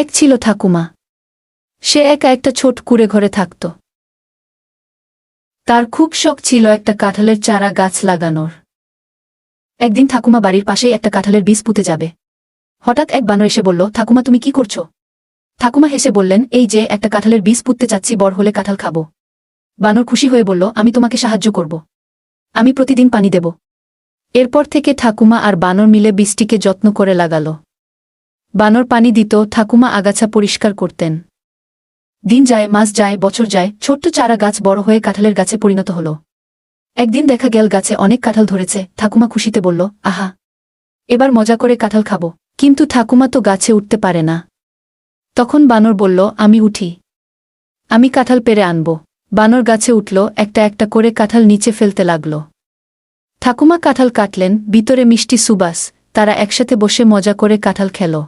এক ছিল ঠাকুমা। সে একা একটা ছোট কুড়ে ঘরে থাকত। তার খুব শখ ছিল একটা কাঁঠালের চারা গাছ লাগানোর। একদিন ঠাকুমা বাড়ির পাশেই একটা কাঁঠালের বীজ পুঁতে যাবে। হঠাৎ এক বানর এসে বলল, ঠাকুমা, তুমি কি করছ? ঠাকুমা হেসে বললেন, এই যে, একটা কাঁঠালের বীজ পুঁততে চাচ্ছি বড় হলে কাঁঠাল খাব। বানর খুশি হয়ে বলল, আমি তোমাকে সাহায্য করব। আমি প্রতিদিন পানি দেব। এরপর থেকে ঠাকুমা আর বানর মিলে বীজটিকে যত্ন করে লাগাল। বানর পানি দিত, ঠাকুমা আগাছা পরিষ্কার করতেন। দিন যায়, মাস যায়, বছর যায়, ছোট্ট চারা গাছ বড় হয়ে কাঁঠালের গাছে পরিণত হল। একদিন দেখা গেল গাছে অনেক কাঁঠাল ধরেছে, ঠাকুমা খুশিতে বলল, আহা, এবার মজা করে কাঁঠাল খাব। কিন্তু ঠাকুমা তো গাছে উঠতে পারে না। তখন বানর বলল, আমি উঠি। আমি কাঁঠাল পেরে আনব। বানর গাছে উঠল, একটা একটা করে কাঁঠাল নিচে ফেলতে লাগল। ঠাকুমা কাঁঠাল কাটলেন, ভিতরে মিষ্টি সুবাস, তারা একসাথে বসে মজা করে কাঁঠাল খেল।